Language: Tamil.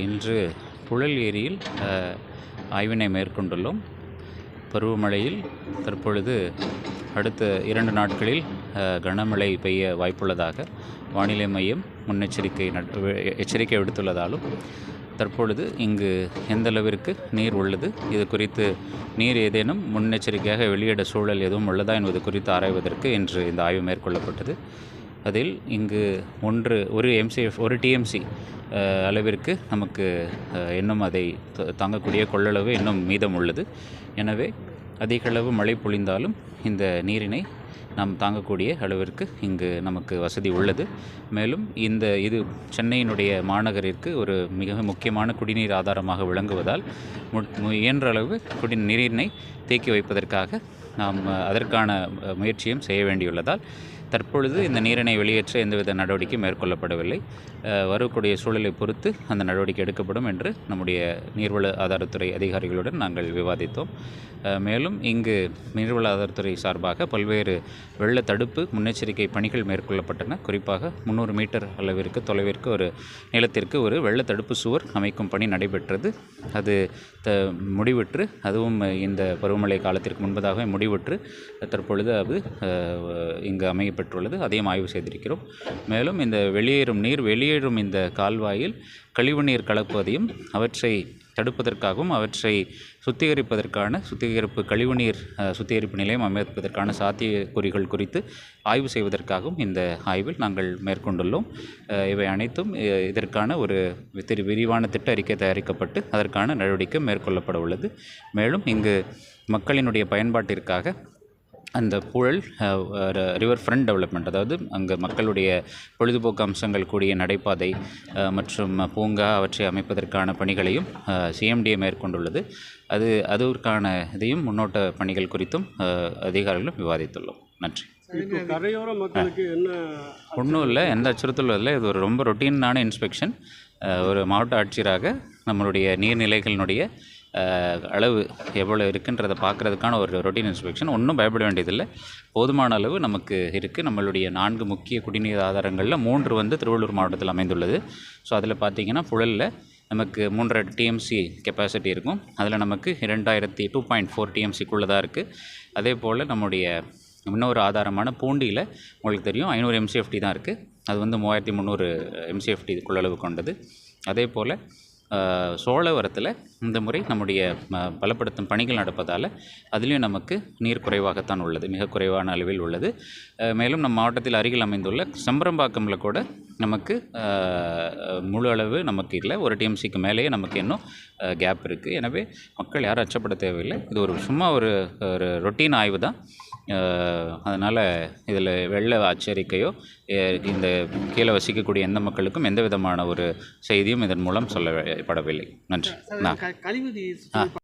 இன்று புழல் ஏரியில் ஆய்வினை மேற்கொண்டுள்ளோம். பருவமழையில் தற்பொழுது அடுத்த இரண்டு நாட்களில் கனமழை பெய்ய வாய்ப்புள்ளதாக வானிலை மையம் முன்னெச்சரிக்கை நட்- எச்சரிக்கை விடுத்துள்ளதாலும் தற்பொழுது இங்கு எந்தளவிற்கு நீர் உள்ளது இது குறித்து நீர் ஏதேனும் முன்னெச்சரிக்கையாக வெளியிட சூழல் எதுவும் உள்ளதா என்பது குறித்து ஆராய்வதற்கு இன்று இந்த ஆய்வு மேற்கொள்ளப்பட்டது. அதில் இங்கு ஒன்று ஒரு எம்சிஎஃப் ஒரு டிஎம்சி அளவிற்கு நமக்கு இன்னும் அதை தாங்கக்கூடிய கொள்ளளவு இன்னும் மீதம் உள்ளது எனவே அதிகளவு மழை பொழிந்தாலும் இந்த நீரினை நாம் தாங்கக்கூடிய அளவிற்கு இங்கு நமக்கு வசதி உள்ளது. மேலும் இந்த இது சென்னையினுடைய மாநகரிற்கு ஒரு மிக முக்கியமான குடிநீர் ஆதாரமாக விளங்குவதால் மு- மு- இயன்ற அளவு குடி நீரினை தேக்கி வைப்பதற்காக நாம் அதற்கான முயற்சியும் செய்ய வேண்டியுள்ளதால் தற்பொழுது இந்த நீரினை வெளியேற்ற எந்தவித நடவடிக்கை மேற்கொள்ளப்படவில்லை. வரக்கூடிய சூழலை பொறுத்து அந்த நடவடிக்கை எடுக்கப்படும் என்று நம்முடைய நீர்வள ஆதாரத்துறை அதிகாரிகளுடன் நாங்கள் விவாதித்தோம். மேலும் இங்கு நீர்வள ஆதாரத்துறை சார்பாக பல்வேறு வெள்ள தடுப்பு முன்னெச்சரிக்கை பணிகள் மேற்கொள்ளப்பட்டன. குறிப்பாக முந்நூறு மீட்டர் அளவிற்கு தொலைவிற்கு ஒரு நிலத்திற்கு ஒரு வெள்ள தடுப்பு சுவர் அமைக்கும் பணி நடைபெற்றது. அது த முடிவுற்று அதுவும் இந்த பருவமழை காலத்திற்கு முன்பதாகவே முடிவுற்று தற்பொழுது அது இங்கு இங்கு பெற்றுள்ளது. அதையும் ஆய்வு செய்திருக்கிறோம். மேலும் இந்த வெளியேறும் நீர் வெளியேறும் இந்த கால்வாயில் கழிவுநீர் கலப்பதையும் அவற்றை தடுப்பதற்காகவும் அவற்றை சுத்திகரிப்பதற்கான சுத்திகரிப்பு கழிவுநீர் சுத்திகரிப்பு நிலையம் அமைப்பதற்கான சாத்தியக்கூறுகள் குறித்து ஆய்வு செய்வதற்காகவும் இந்த ஆய்வில் நாங்கள் மேற்கொண்டுள்ளோம். இவை அனைத்தும் இதற்கான ஒரு திரு விரிவான திட்ட அறிக்கை தயாரிக்கப்பட்டு அதற்கான நடவடிக்கை மேற்கொள்ளப்பட உள்ளது. மேலும் இங்கு மக்களினுடைய பயன்பாட்டிற்காக அந்த புழல் ரிவர் ஃப்ரண்ட் டெவலப்மெண்ட் அதாவது அங்கே மக்களுடைய பொழுதுபோக்கு அம்சங்கள் கூடிய நடைபாதை மற்றும் பூங்கா அவற்றை அமைப்பதற்கான பணிகளையும் சிஎம்டிஏ மேற்கொண்டுள்ளது. அது அதற்கான இதையும் முன்னோட்ட பணிகள் குறித்தும் அதிகாரிகளும் விவாதித்துள்ளோம். நன்றி. ஒன்றும் இல்லை எந்த அச்சுறுத்தலும் இல்லை. இது ஒரு ரொம்ப ரொட்டீனான இன்ஸ்பெக்ஷன் ஒரு மாவட்ட ஆட்சியராக நம்மளுடைய நீர்நிலைகளினுடைய அளவு எவ்வளோ இருக்குன்றதை பார்க்குறதுக்கான ஒரு ரொட்டீன் இன்ஸ்பெக்ஷன் ஒன்றும் பயப்பட வேண்டியதில்லை. போதுமான அளவு நமக்கு இருக்குது நம்மளுடைய நான்கு முக்கிய குடிநீர் ஆதாரங்களில் மூன்று வந்து திருவள்ளூர் மாவட்டத்தில் அமைந்துள்ளது. ஸோ அதில் பார்த்தீங்கன்னா புழலில் நமக்கு மூன்றரை டிஎம்சி கெப்பாசிட்டி இருக்கும். அதில் நமக்கு இரண்டாயிரத்தி டூ பாயிண்ட் ஃபோர் டிஎம்சிக்குள்ளே தான் இருக்குது அதே போல் நம்முடைய இன்னொரு ஆதாரமான பூண்டியில் உங்களுக்கு தெரியும் ஐநூறு எம்சிஎஃப்டி தான் இருக்குது அது வந்து மூவாயிரத்தி முந்நூறு எம்சிஎஃப்டி கொள்ளளவு கொண்டது. அதே போல் சோழவரத்தில் இந்த முறை நம்முடைய பலப்படுத்தும் பணிகள் நடப்பதால் அதுலேயும் நமக்கு நீர் குறைவாகத்தான் உள்ளது மிக குறைவான அளவில் உள்ளது. மேலும் நம் மாவட்டத்தில் அருகில் அமைந்துள்ள சம்பரம்பாக்கமில் கூட நமக்கு முழு அளவு நமக்கு இல்லை ஒரு டிஎம்சிக்கு மேலேயே நமக்கு இன்னும் கேப் இருக்குது எனவே மக்கள் யாரும் அச்சப்பட தேவையில்லை. இது ஒரு சும்மா ஒரு ஒரு ரொட்டீன் ஆய்வு தான். அதனால் இதில் வெள்ள எச்சரிக்கையோ அஹ், இந்த கீழே வசிக்கக்கூடிய எந்த மக்களுக்கும் எந்த விதமான ஒரு செய்தியும் இதன் மூலம் சொல்லப்படவில்லை நன்றி.